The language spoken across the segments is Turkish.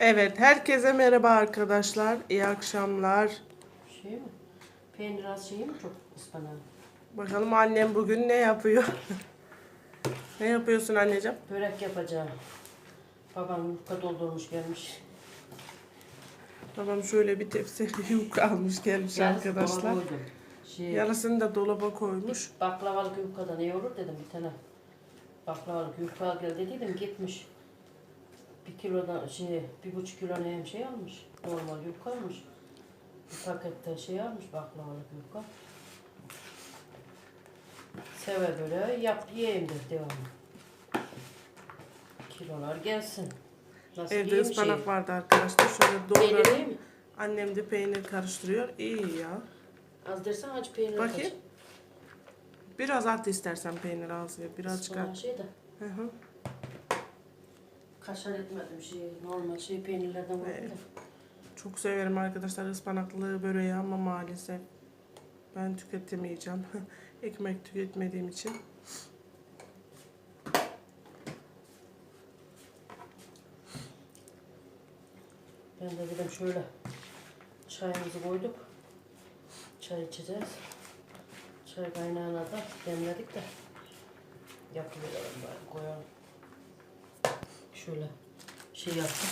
Evet, herkese merhaba arkadaşlar. İyi akşamlar. Şey mi? Peynir az şey mi çok ıspanağı? Bakalım annem bugün ne yapıyor? ne yapıyorsun anneciğim? Börek yapacağım. Babam yufka doldurmuş gelmiş. Babam şöyle bir tepsi yufka almış gelmiş Yarısı arkadaşlar. dolaba koydum. Şey, Yarısını da dolaba koymuş. baklavalık yufkadan iyi olur dedim bir tane. Baklavalık yufka gel dediydim gitmiş. Bir kilodan şey, bir buçuk kilo neyim şey almış. Normal yufka almış. Bir pakette şey almış baklavalık yufka. Seve böyle yap yiyeyim de devamlı. Kilolar gelsin. Nasıl Evde ıspanak şey? vardı arkadaşlar. Şöyle Peynir? Annem de peynir karıştırıyor. İyi ya. Az dersen acı peynir Bakayım. Biraz at istersen peynir az ya. Birazcık Ispanak at. şey de. Hı hı. Kaşar etmedim şey normal şey peynirlerden koydum Evet. Çok severim arkadaşlar ıspanaklı böreği ama maalesef ben tüketemeyeceğim. Ekmek tüketmediğim için. Ben de dedim şöyle çayımızı koyduk. Çay içeceğiz. Çay kaynağına da demledik de yapıverelim bari koyalım. Şöyle şey yaptık.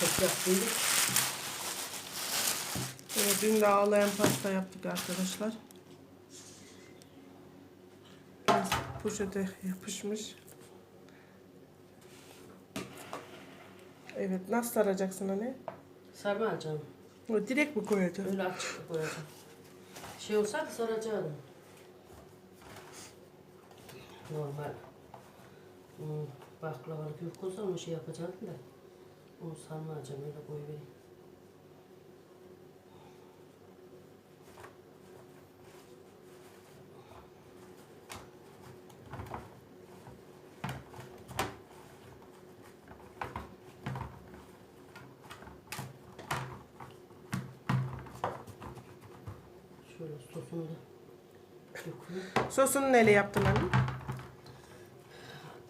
Çok yaptıydık. Evet, dün de ağlayan pasta yaptık arkadaşlar. Biraz poşete yapışmış. Evet nasıl saracaksın anne? Sarma alacağım. O direkt mi koyacaksın? Öyle açık koyacağım. Şey olsaydı saracaktım. Normal. Hmm, baklavalık yufka olsa onu şey yapacaktım da. Onu sarmayacağım öyle koyuvereyim. Şöyle sosunu da. Sosunu neyle yaptın anne?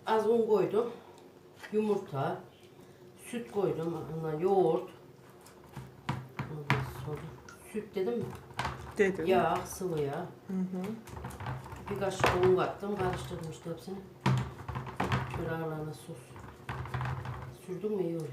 Az un koydum. Yumurta. Süt koydum. Ondan yoğurt. Ondan sonra süt dedim mi? Dedim. Yağ, sıvı yağ. Hı hı. Bir kaşık un kattım. Karıştırdım işte hepsini. Şöyle aralarına sos. Sürdüm mü iyi oluyor.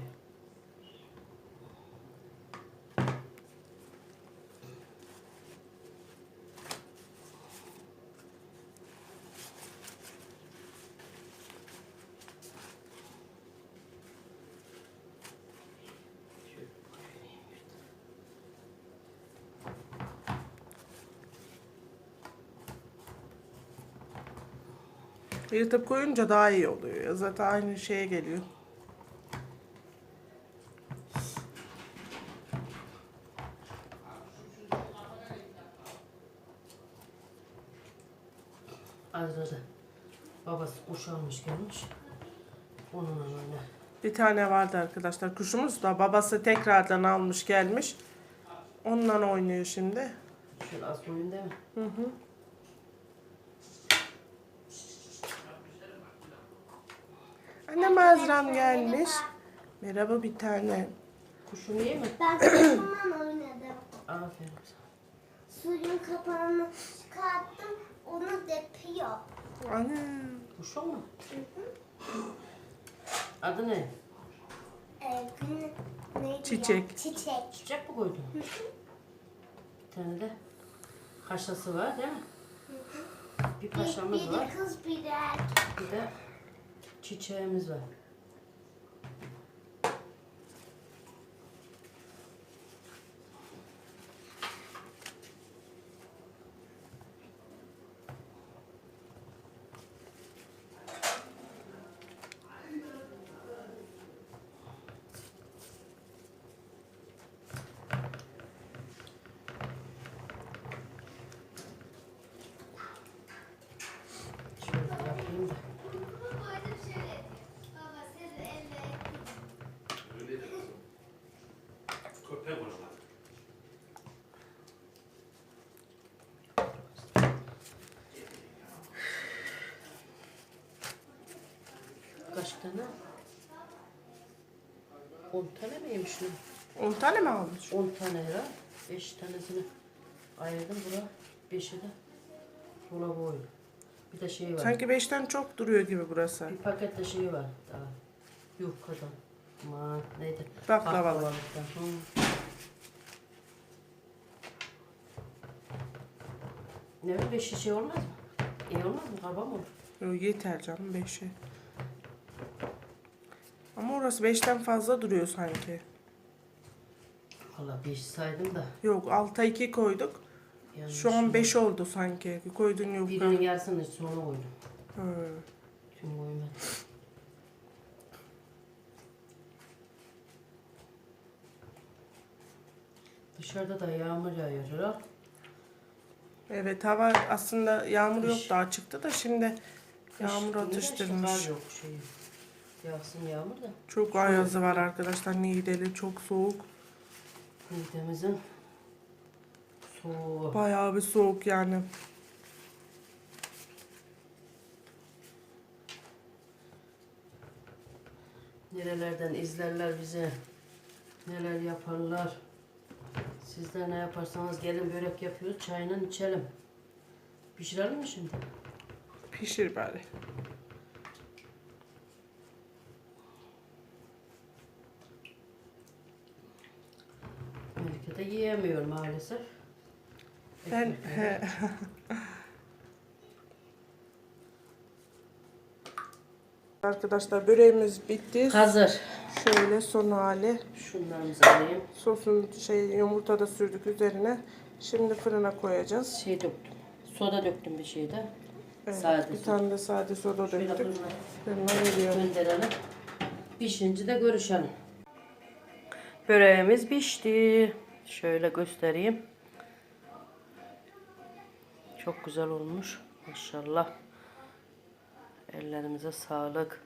Yırtıp koyunca daha iyi oluyor. ya. Zaten aynı şeye geliyor. Azra da babası kuş almış gelmiş. Onunla öyle. Bir tane vardı arkadaşlar. Kuşumuz da babası tekrardan almış gelmiş. Onunla oynuyor şimdi. Şöyle az koyun değil mi? Hı hı. Annem Azram gelmiş. Merhaba bir tane. Kuşun iyi mi? Ben kuşumla oynadım. Aferin sana. Suyun kapağını çıkarttım, onu depiyor. Anne. Kuşun mu? Adı ne? Ee, gün- neydi Çiçek. Çiçek. Çiçek mi koydun? Bir tane de kaşası var değil mi? Bir Bir, paşamız var. biri kız, biri erkek. Bir de çiçeğimiz var. Şöyle yapayım da. Köpek olur. Kaç tane? 10 tane miymiş lan? 10 tane mi almış? 10 tane lira. 5 tanesini ayırdım bura. 5'i de dolaba koydum. Bir de şey var. Sanki 5'ten çok duruyor gibi burası. Bir pakette şey var daha. Yufkadan. Aman neydi? Baklavalı. Baklavalıktan. Hı. Ne beş şişe olmaz mı? İyi olmaz mı? Kaba mı olur? Yo, yeter canım 5'e. Orası 5'ten fazla duruyor sanki. Valla beş saydım da. Yok 6'a 2 koyduk. Yani Şu an 5 oldu sanki. Koydun yok. Birinin yarısını sonra koydum. Hı. Tüm koymadım. Dışarıda da yağmur yağıyor herhalde. Evet hava aslında yağmur Kış. yok daha çıktı da şimdi yağmur Kış atıştırmış. kar yok şey. Yağsın yağmur da. Çok ayazı var arkadaşlar. Niğdeli çok soğuk. Midemizin soğuğu. Bayağı bir soğuk yani. Nerelerden izlerler bizi. Neler yaparlar. Sizler ne yaparsanız gelin börek yapıyoruz. Çayla içelim. Pişirelim mi şimdi? Pişir bari. Melike de yiyemiyor maalesef. Ben Arkadaşlar böreğimiz bitti. Hazır. Şöyle son hali. Şunlarımızı alayım. Sosun şey yumurta da sürdük üzerine. Şimdi fırına koyacağız. Şey döktüm. Soda döktüm bir şeyde. Evet, Sade bir soda. tane de sade soda Şöyle döktük. fırına Fırına veriyor. gönderelim. Pişince de görüşelim. Böreğimiz pişti. Şöyle göstereyim. Çok güzel olmuş. Maşallah. Ellerimize sağlık.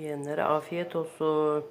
Yiyenlere afiyet olsun.